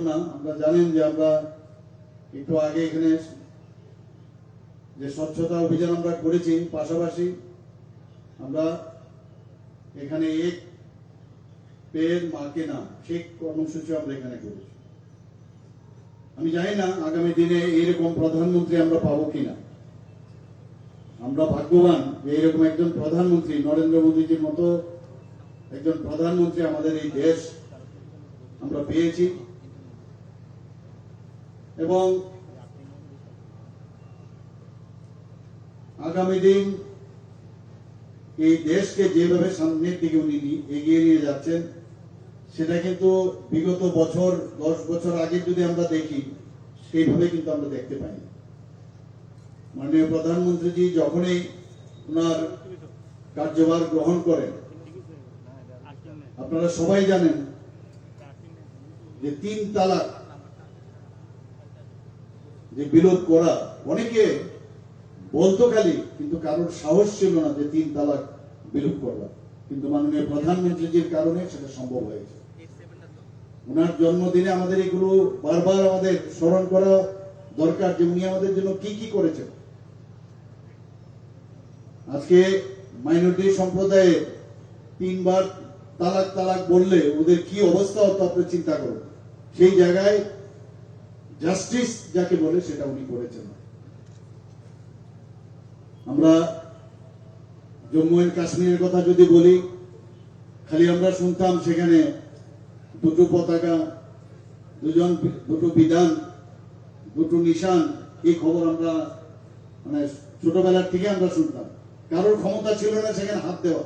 না আমরা জানেন যে আমরা একটু আগে এখানে যে স্বচ্ছতা অভিযান আমরা করেছি, পাশাপাশি আমরা এখানে এক মাকে সেই কর্মসূচি আমরা এখানে করেছি। আমি জানি না আগামী দিনে এইরকম প্রধানমন্ত্রী আমরা পাবো কিনা। আমরা ভাগ্যবান যে এরকম একজন প্রধানমন্ত্রী, নরেন্দ্র মোদীজির মতো একজন প্রধানমন্ত্রী আমাদের এই দেশ আমরা পেয়েছি। এবং আগামী দিন এই দেশকে যেভাবে সামনের দিকে উনি এগিয়ে নিয়ে যাচ্ছেন, সেটা কিন্তু বিগত বছর, দশ বছর আগে যদি আমরা দেখি, সেইভাবে কিন্তু আমরা দেখতে পাই। মাননীয় প্রধানমন্ত্রীজি যখনই ওনার কার্যভার গ্রহণ করেন, আপনারা সবাই জানেন যে তিন তালাক যে বিরোধ করা, অনেকে বলতো খালি কিন্তু কারোর সাহস ছিল না যে তিন তালাক বিরোধ করবা কিন্তু মাননীয় প্রধানমন্ত্রীজির কারণে সেটা সম্ভব হয়েছে। ওনার জন্মদিনে আমাদের এগুলো বারবার আমাদের স্মরণ করা দরকার যে উনি আমাদের জন্য কি কি করেছেন। আজকে মাইনরিটি সম্প্রদায়ে তিনবার তালাক তালাক বললে ওদের কি অবস্থা হতো আপনি চিন্তা করুন। সেই জায়গায় জাস্টিস যাকে বলে সেটা উনি করেছেন। আমরা জম্মু এন্ড কাশ্মীরের কথা যদি বলি, খালি আমরা শুনতাম সেখানে দুটো পতাকা, দুজন দুটো বিধান, দুটো নিশান, এই খবর আমরা মানে ছোটবেলার থেকে আমরা শুনতাম। কারোর ক্ষমতা ছিল না সেখানে হাত দেওয়া।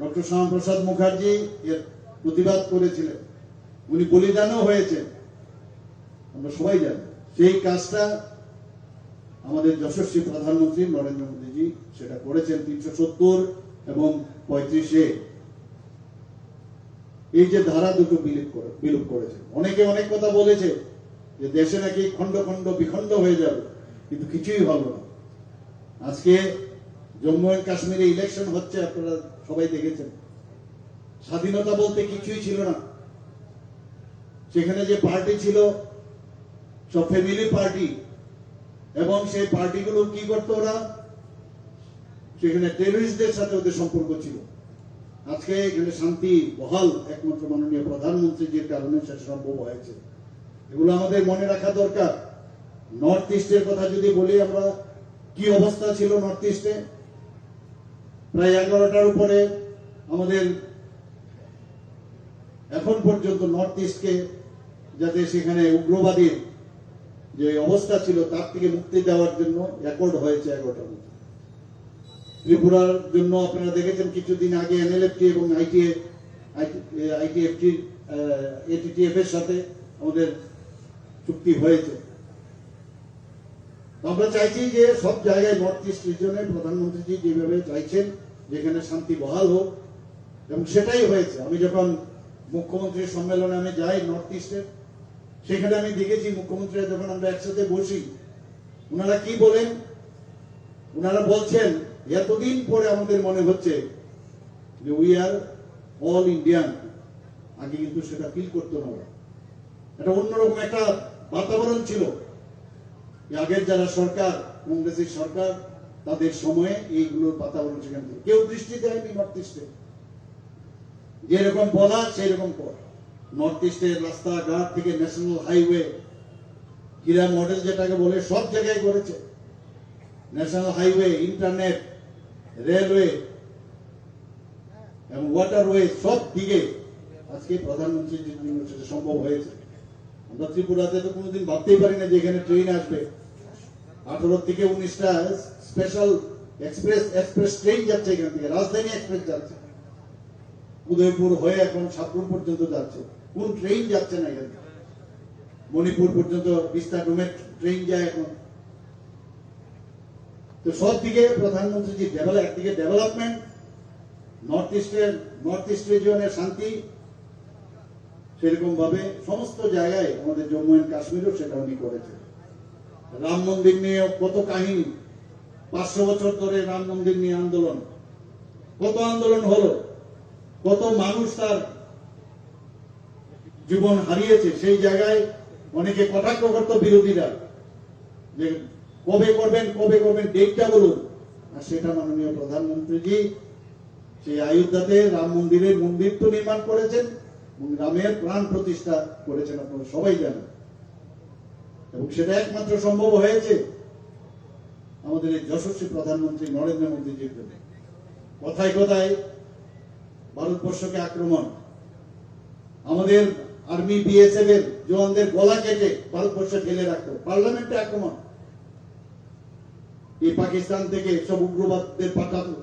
ডক্টর শ্যামাপ্রসাদ মুখার্জি এর প্রতিবাদ করেছিলেন। উনি বলিদানও হয়েছেন। আমরা সবাই জানি সেই কাজটা আমাদের যশস্বী প্রধানমন্ত্রী নরেন্দ্র মোদীজি সেটা করেছেন তিনশো সত্তর এবং পঁয়ত্রিশে। এই যে ধারা দুটো বিলুপ বিলুপ করেছে অনেকে অনেক কথা বলেছে যে দেশে নাকি খণ্ড খণ্ড বিখণ্ড হয়ে যাবে, কিন্তু কিছুই হলো না। আজকে জম্মু এন্ড কাশ্মীরে ইলেকশন হচ্ছে, আপনারা সবাই দেখেছেন। স্বাধীনতা বলতে কিছুই ছিল না। সেখানে যে পার্টি ছিল সব ফ্যামিলি পার্টি এবং সেই পার্টিগুলো কি করতো ওরা? সেখানে টেররিস্টদের সাথে ওদের সম্পর্ক ছিল। আজকে এখানে শান্তি বহাল একমাত্র মাননীয় প্রধানমন্ত্রীজির কারণে সেটা সম্ভব হয়েছে। এগুলো আমাদের মনে রাখা দরকার। নর্থ ইস্টের কথা যদি বলি আমরা, কি অবস্থা ছিল নর্থ ইস্টে প্রায় এগারোটার উপরে আমাদের এখন পর্যন্ত নর্থ ইস্টকে যাতে সেখানে উগ্রবাদীর যে অবস্থা ছিল, তার থেকে মুক্তি দেওয়ার জন্য রেকর্ড হয়েছে এগারোটার মতো ত্রিপুরার জন্য আপনারা দেখেছেন, কিছুদিন আগে এনএলএফটি এবং আইটিএ, আইটিএফটি এটিটিএফ এর সাথে আমাদের চুক্তি হয়েছে। আমরা চাইছি যে সব জায়গায় নর্থ ইস্ট রিজনে প্রধানমন্ত্রীজি যেভাবে চাইছেন, যেখানে শান্তি বহাল হোক, এবং সেটাই হয়েছে। আমি যখন মুখ্যমন্ত্রীর সম্মেলনে আমি যাই নর্থ ইস্টের সেখানে আমি দেখেছি মুখ্যমন্ত্রীরা যখন আমরা একসাথে বসি ওনারা কি বলেন? ওনারা বলছেন, এতদিন পরে আমাদের মনে হচ্ছে যে উই আর অল ইন্ডিয়ান আগে কিন্তু সেটা ফিল করতো না এটা অন্যরকম একটা বাতাবরণ ছিল। আগের যারা সরকার, কংগ্রেসের সরকার, তাদের সময়ে এইগুলোর বাতাবরণ সেখান থেকে। কেউ দৃষ্টি দেয়নি ইস্টে। যেরকম বলা সেই রকম কর। নর্থ ইস্টের রাস্তাঘাট থেকে ন্যাশনাল হাইওয়ে হীরা মডেল যেটাকে বলে, সব জায়গায় করেছে। ন্যাশনাল হাইওয়ে ইন্টারনেট রেলওয়ে এবং ওয়াটারওয়ে সব দিকে আজকে সেটা সম্ভব হয়েছে। আমরা ত্রিপুরাতে তো কোনোদিন ভাবতেই পারি না যে এখানে ট্রেন আসবে। আঠারো থেকে উনিশটা স্পেশাল এক্সপ্রেস এক্সপ্রেস ট্রেন যাচ্ছে এখান থেকে। রাজধানী এক্সপ্রেস যাচ্ছে। উদয়পুর হয়ে এখন সাতপুর পর্যন্ত যাচ্ছে। কোন ট্রেন যাচ্ছে না এখান? মণিপুর পর্যন্ত বিস্তার রুমের ট্রেন যায় এখন। তো সব দিকে প্রধানমন্ত্রী যে ডেভেলপ একদিকে ডেভেলপমেন্ট নর্থ ইস্টের নর্থ ইস্ট রিজিয়নের শান্তি সেরকম ভাবে সমস্ত জায়গায় আমাদের জম্মু এন্ড কাশ্মীরও সেটা উনি করেছে। রাম মন্দির নিয়ে কত কাহিনী, পাঁচশো বছর ধরে রাম মন্দির নিয়ে আন্দোলন। কত আন্দোলন হলো? কত মানুষ তার জীবন হারিয়েছে, সেই জায়গায় অনেকে কটাক্ষ করত বিরোধীরা যে কবে করবেন কবে করবেন ডেটটা বলুন। আর সেটা মাননীয় প্রধানমন্ত্রীজি সেই অযোধ্যাতে রাম মন্দিরের মন্দির তো নির্মাণ করেছেন এবং রামের প্রাণ প্রতিষ্ঠা করেছেন, আপনারা সবাই জানেন। এবং সেটা একমাত্র সম্ভব হয়েছে আমাদের এই যশস্বী প্রধানমন্ত্রী নরেন্দ্র মোদীজির জন্য। কথায় কথায় ভারতবর্ষকে আক্রমণ। আমাদের আর্মি বিএসএফ এর জওয়ানদের গলা কেটে ভারতবর্ষে ফেলে রাখতো পার্লামেন্টে আক্রমণ। এই পাকিস্তান থেকে সব উগ্রবাদদের পাঠাতো।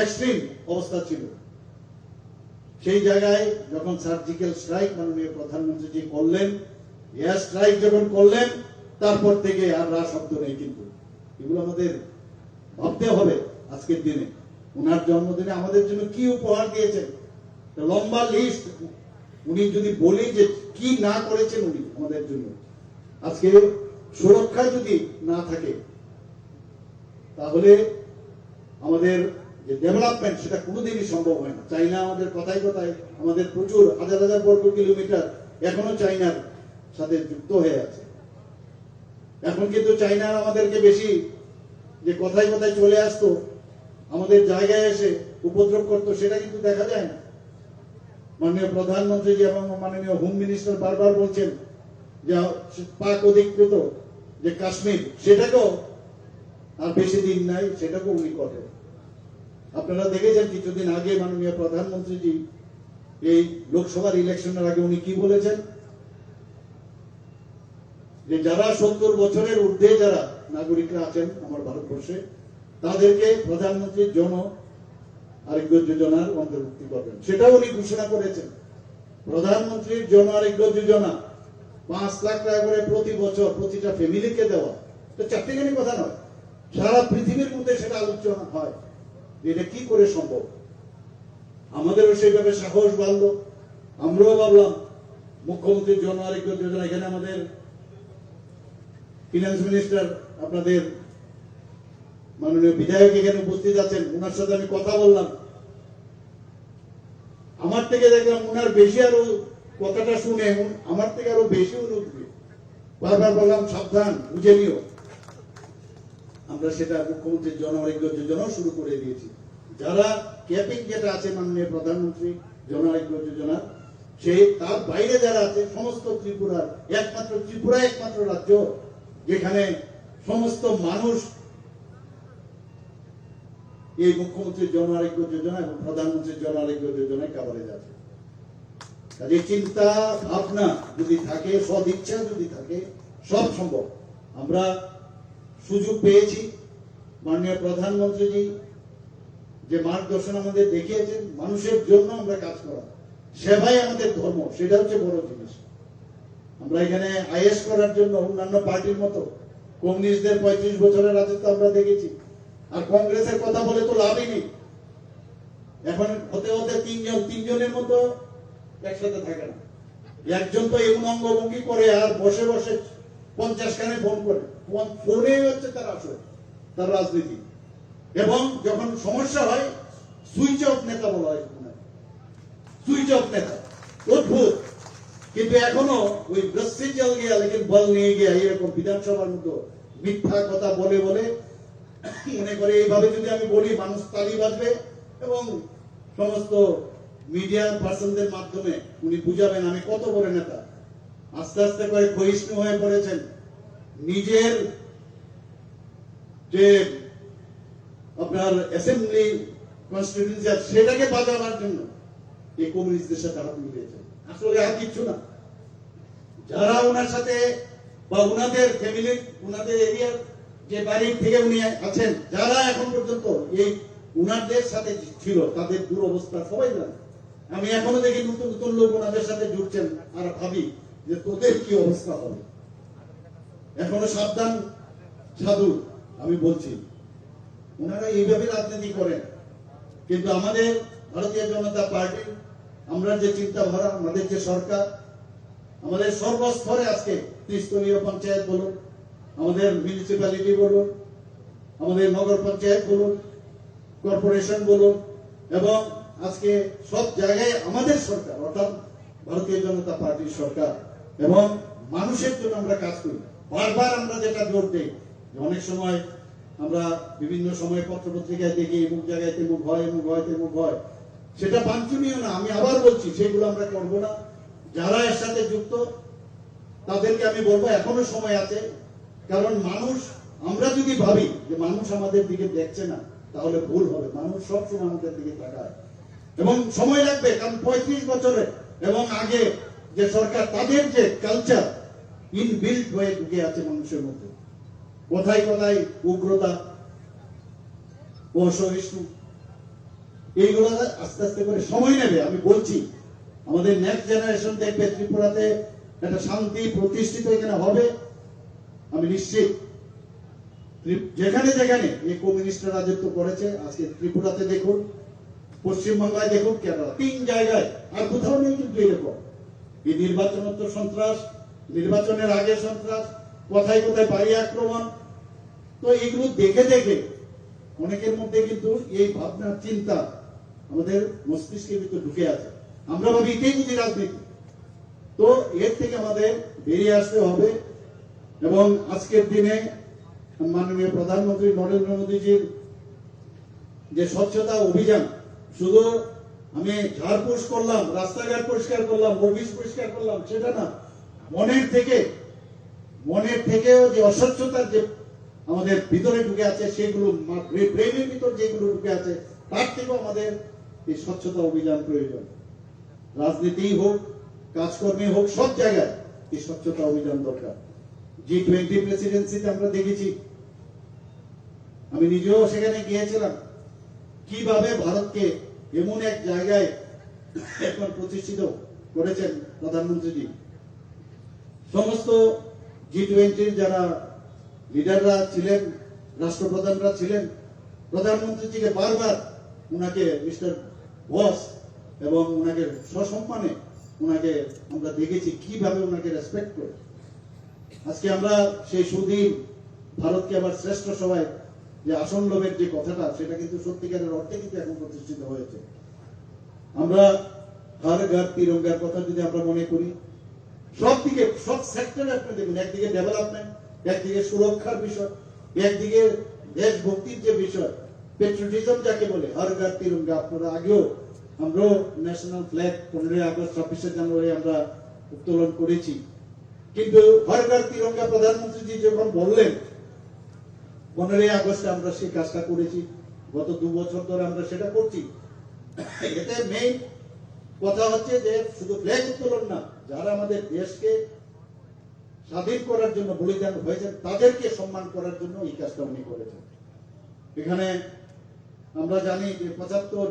এক্সট্রিম অবস্থা ছিল। সেই জায়গায় যখন সার্জিক্যাল স্ট্রাইক মাননীয় প্রধানমন্ত্রী জি করলেন এয়ার স্ট্রাইক যখন করলেন, তারপর থেকে আর রা শব্দ নেই কিন্তু। এগুলো আমাদের ভাবতে হবে আজকের দিনে। ওনার জন্মদিনে আমাদের জন্য কি উপহার দিয়েছেন? লম্বা লিস্ট উনি যদি বলি যে কি না করেছেন উনি আমাদের জন্য। আজকে সুরক্ষা যদি না থাকে, তাহলে আমাদের যে ডেভেলপমেন্ট সেটা কোনোদিনই সম্ভব হয় না। চাইনা আমাদের কথায় কথায়, আমাদের প্রচুর হাজার হাজার বর্গ কিলোমিটার এখনও চাইনার সাথে যুক্ত হয়ে আছে। এখন কিন্তু চাইনা আমাদেরকে বেশি যে কথায় কথায় চলে আসতো আমাদের জায়গায় এসে উপদ্রব করতো, সেটা কিন্তু দেখা যায় না। মাননীয় প্রধানমন্ত্রী এবং মাননীয় হোম মিনিস্টার বারবার বলছেন যে, পাক অধিকৃত যে কাশ্মীর, সেটাকেও আর বেশি দিন নাই, সেটাকেও উনি করবেন আপনারা দেখেছেন কিছুদিন আগে মাননীয় প্রধানমন্ত্রীজি এই লোকসভার ইলেকশনের আগে উনি কি বলেছেন? যে, যারা সত্তর বছরের ঊর্ধ্বে যারা নাগরিকরা আছেন, আমার ভারতবর্ষে তাদেরকে প্রধানমন্ত্রীর জন আরোগ্য যোজনার অন্তর্ভুক্তি করবেন। সেটাও উনি ঘোষণা করেছেন। প্রধানমন্ত্রীর জন আরোগ্য যোজনা। পাঁচ লাখ টাকা করে প্রতি বছর প্রতিটা ফ্যামিলিকে দেওয়া। তো চারটিখানি কথা নয়। সারা পৃথিবীর মধ্যে সেটা আলোচনা হয় এটা কি করে সম্ভব। আমাদেরও সেইভাবে সাহস বাড়লো। আমরাও ভাবলাম, মুখ্যমন্ত্রীর জন আরোগ্য যোজনা। এখানে আমাদের ফিনান্স মিনিস্টার আপনাদের মাননীয় বিধায়ক এখানে উপস্থিত আছেন ওনার সাথে আমি কথা বললাম। আমার থেকে দেখলাম ওনার বেশি আরও কথাটা শুনে, আমার থেকে আরও বেশি উঠবে বারবার বললাম, সাবধান, বুঝে নিও। আমরা সেটা মুখ্যমন্ত্রীর যোজনাও শুরু করে দিয়েছি। যারা ক্যাপিং যেটা আছে মাননীয় প্রধানমন্ত্রী, জন আরোগ্য যোজনা সেই তার বাইরে যারা আছে, সমস্ত ত্রিপুরার, একমাত্র ত্রিপুরা একমাত্র রাজ্য, যেখানে সমস্ত মানুষ এই মুখ্যমন্ত্রীর জন আরোগ্য যোজনা এবং প্রধানমন্ত্রীর জন আরোগ্য যোজনায় কাভারেজ আছে। কাজে চিন্তা, ভাবনা যদি থাকে সদ ইচ্ছা যদি থাকে, সব সম্ভব। আমরা সুযোগ পেয়েছি। মাননীয় প্রধানমন্ত্রীজি যে মার্গদর্শন আমাদের দেখিয়েছেন, মানুষের জন্য আমরা কাজ করা। সেবাই আমাদের ধর্ম, সেটা হচ্ছে বড় জিনিস। আমরা এখানে আইএস করার জন্য অন্যান্য পার্টির মতো, কমিউনিস্টদের পঁয়ত্রিশ বছরের রাজত্ব আমরা দেখেছি। আর কংগ্রেসের কথা বলে তো লাভই নেই। এখন হতে হতে তিনজন, তিনজনের মতো একসাথে থাকে না। একজন তো এমন অঙ্গভঙ্গি করে আর বসে বসে পঞ্চাশ খানে ফোন করে। ফোনে হচ্ছে তার আসল, তার রাজনীতি। এবং যখন সমস্যা হয়, সুইচ অফ নেতা বলা হয় সুইচ অফ নেতা, অদ্ভুত। কিন্তু এখনও ওই রস্সি জল গিয়া লেকিন বল নিয়ে গিয়া এরকম বিধানসভার মতো মিথ্যা কথা বলে বলে মনে করে এইভাবে যদি আমি বলি, মানুষ তালি বাজবে এবং সমস্ত মিডিয়া পার্সনদের মাধ্যমে উনি বুঝাবেন, আমি কত বড় নেতা। আস্তে আস্তে করে ক্ষয়িষ্ণু হয়ে পড়েছেন। নিজের যে আপনার অ্যাসেম্বলি কনস্টিটিউন্সি আছে, সেটাকে বাজাবার জন্য এই কমিউনিস্টদের সাথে হাত মিলিয়েছে আসলে আর কিচ্ছু না। যারা ওনার সাথে বা ওনাদের ফ্যামিলির ওনাদের এরিয়ার যে বাড়ির থেকে উনি আছেন, যারা এখন পর্যন্ত এই উনাদের সাথে ছিল, তাদের দুরবস্থা সবাই জানে। আমি এখনও দেখি নতুন নতুন লোক ওনাদের সাথে জুড়ছেন আর ভাবি যে তোদের কি অবস্থা হবে। এখনও সাবধান, সাধু, আমি বলছি। ওনারা এইভাবে রাজনীতি করেন। কিন্তু আমাদের ভারতীয় জনতা পার্টি, আমরা যে চিন্তাধারা, আমাদের যে সরকার, আমাদের সর্বস্তরে আজকে ত্রিস্তরীয় পঞ্চায়েত বলুন আমাদের মিউনিসিপ্যালিটি বলুন, আমাদের নগর পঞ্চায়েত বলুন কর্পোরেশন বলুন, এবং আজকে সব জায়গায় আমাদের সরকার, অর্থাৎ ভারতীয় জনতা পার্টির সরকার, এবং মানুষের জন্য আমরা কাজ করি। বারবার আমরা যেটা জোর দিই অনেক সময় আমরা বিভিন্ন সময় পত্র পত্রিকায় দেখি, এমুক জায়গায় তেমুক হয়, এমুক হয়, তেমুক হয়। সেটা বাঞ্ছনীয় না, আমি আবার বলছি, সেগুলো আমরা করব না। যারা এর সাথে যুক্ত, তাদেরকে আমি বলব, এখনও সময় আছে কারণ মানুষ, আমরা যদি ভাবি যে মানুষ আমাদের দিকে দেখছে না, তাহলে ভুল হবে। মানুষ সবসময় আমাদের দিকে তাকায়। এবং সময় লাগবে, কারণ পঁয়ত্রিশ বছরে এবং আগে যে সরকার, তাদের যে কালচার ইনবিল্ট হয়ে ঢুকে আছে মানুষের মধ্যে। কোথায় কোথায় উগ্রতা অসহিষ্ণু এইগুলো আস্তে আস্তে করে সময় নেবে, আমি বলছি। আমাদের নেক্সট জেনারেশন দেখবে ত্রিপুরাতে একটা শান্তি প্রতিষ্ঠিত এখানে হবে। আমি নিশ্চিত। যেখানে যেখানে এই কমিউনিস্ট রাজত্ব করেছে, আজকে ত্রিপুরাতে দেখুন পশ্চিমবাংলায় দেখুন, কেরালা, তিন জায়গায়, আর কোথাও নেই কিন্তু এরকম। এই নির্বাচনোত্তর সন্ত্রাস, নির্বাচনের আগে সন্ত্রাস, কোথায় কোথায় বাড়ি আক্রমণ। তো এগুলো দেখে দেখে অনেকের মধ্যে কিন্তু এই ভাবনা চিন্তা আমাদের মস্তিষ্কের ভিতর ঢুকে আছে। আমরা ভাবি এটাই বুঝি রাজনীতি। তো এর থেকে আমাদের বেরিয়ে আসতে হবে এবং আজকের দিনে মাননীয় প্রধানমন্ত্রী নরেন্দ্র মোদীজির যে স্বচ্ছতা অভিযান, শুধু আমি ঝাড়পোষ করলাম, রাস্তাঘাট পরিষ্কার করলাম অফিস পরিষ্কার করলাম, সেটা না, মনের থেকে, মনের থেকেও যে অস্বচ্ছতার যে আমাদের ভিতরে ঢুকে আছে, সেগুলো ব্রেনের ভিতর যেগুলো ঢুকে আছে, তার থেকেও আমাদের এই স্বচ্ছতা অভিযান প্রয়োজন। রাজনীতি হোক কাজকর্মে হোক, সব জায়গায় এই স্বচ্ছতা অভিযান দরকার। জি টোয়েন্টি প্রেসিডেন্সিতে আমরা দেখেছি। আমি নিজেও সেখানে গিয়েছিলাম। কীভাবে ভারতকে এমন এক জায়গায় এখন প্রতিষ্ঠিত করেছেন প্রধানমন্ত্রীজি। সমস্ত জি টোয়েন্টির যারা লিডাররা ছিলেন, রাষ্ট্রপ্রধানরা ছিলেন, প্রধানমন্ত্রীজিকে বারবার উনাকে মিস্টার বস এবং উনাকে সসম্মানে উনাকে আমরা দেখেছি কীভাবে উনাকে রেসপেক্ট করে আজকে আমরা সেই সুদিন ভারতকে আবার শ্রেষ্ঠ সবাই যে আসন লোভের যে কথাটা, সেটা কিন্তু সত্যিকারের অর্থে কিন্তু এখন প্রতিষ্ঠিত হয়েছে। আমরা হার ঘর তিরঙ্গার কথা যদি আমরা মনে করি, সব দিকে, সব সেক্টরে আপনি দেখুন, একদিকে ডেভেলপমেন্ট একদিকে সুরক্ষার বিষয়, একদিকে দেশভক্তির যে বিষয় পেট্রোটিজম যাকে বলে, হর ঘর তিরঙ্গা আপনারা আগেও আমরাও ন্যাশনাল ফ্ল্যাগ পনেরোই আগস্ট ছাব্বিশে জানুয়ারি আমরা উত্তোলন করেছি। কিন্তু হর ঘর তিরঙ্গা প্রধানমন্ত্রীজি যখন বললেন, পনেরোই আগস্টে আমরা সেই কাজটা করেছি, গত দু বছর ধরে আমরা সেটা করছি। এতে মেইন কথা হচ্ছে যে শুধু ফ্ল্যাগ উত্তোলন না, যারা আমাদের দেশকে স্বাধীন করার জন্য বলিদান হয়েছেন তাদেরকে সম্মান করার জন্য এই কাজটা উনি করেছেন। এখানে আমরা জানি যে পঁচাত্তর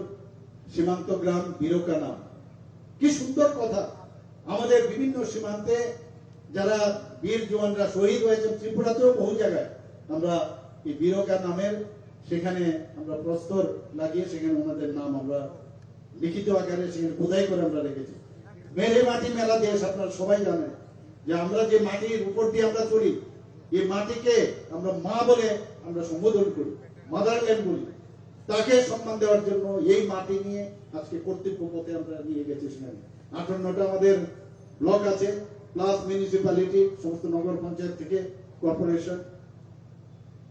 সীমান্ত গ্রাম বীরকা নাম কি সুন্দর কথা। আমাদের বিভিন্ন সীমান্তে যারা বীর জওয়ানরা শহীদ হয়েছেন ত্রিপুরাতেও বহু জায়গায়, আমরা এই বীরকা নামের সেখানে আমরা প্রস্তর লাগিয়ে সেখানে ওনাদের নাম আমরা লিখিত আকারে সেখানে খোদাই করে আমরা রেখেছি। মেরে মাটি মেলা দেশ, আপনারা সবাই জানেন যে আমরা যে মাটির উপর দিয়ে আমরা চলি, এই মাটিকে আমরা মা বলে আমরা সম্বোধন করি, মাদারল্যান্ড বলি। তাকে সম্মান দেওয়ার জন্য এই মাটি নিয়ে আজকে কর্তৃপক্ষ পথে আমরা নিয়ে গেছি সেখানে। আঠান্নটা আমাদের ব্লক আছে প্লাস মিউনিসিপ্যালিটি সমস্ত নগর পঞ্চায়েত থেকে কর্পোরেশন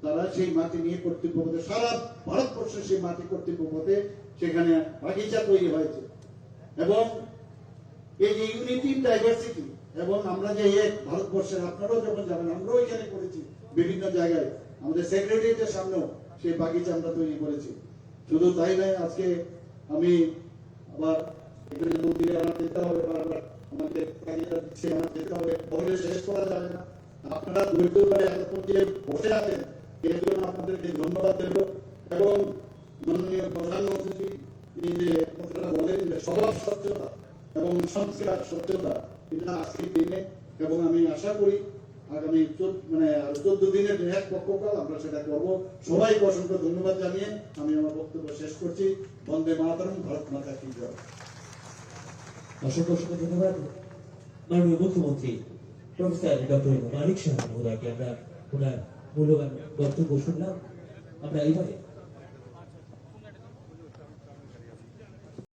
তারা সেই মাটি নিয়ে কর্তৃপক্ষ সারা ভারতবর্ষে সেই মাটি কর্তৃপক্ষ সেখানে বাগিচা তৈরি হয়েছে। এবং এই যে ইউনিটি ডাইভার্সিটি এবং আমরা যে এক ভারতবর্ষের, আপনারাও যখন যাবেন, আমরাও এখানে করেছি বিভিন্ন জায়গায়। আমাদের সেক্রেটারিয়েটের সামনেও সেই বাগিচা আমরা তৈরি করেছি। শুধু তাই নয়, আজকে আমি আবার যেতে হবে, বারবার। আমাদের দিচ্ছে যেতে হবে শেষ করা না। আপনারা এতক্ষণ যে বসে আছেন, এর জন্য আপনাদেরকে ধন্যবাদ দেব এবং মাননীয় প্রধানমন্ত্রী যে কথাটা বলেন যে স্বচ্ছতা এবং সংস্কার স্বচ্ছতা এটা আজকের দিনে এবং আমি আশা করি আগামী মানে চোদ্দ দিনের এক পক্ষকাল আমরা সেটা করব। সবাইকে অসংখ্য ধন্যবাদ জানিয়ে আমি আমার বক্তব্য শেষ করছি। বন্দে মাতরম, ভারত মাতা কি জয়। অসংখ্য অসংখ্য ধন্যবাদ। মাননীয় মুখ্যমন্ত্রী, প্রফেসর ডক্টর মানিক সাহা মহোদয়কে আমরা ওনার মূল্যবান বক্তব্য শুনলাম। আমরা এইভাবে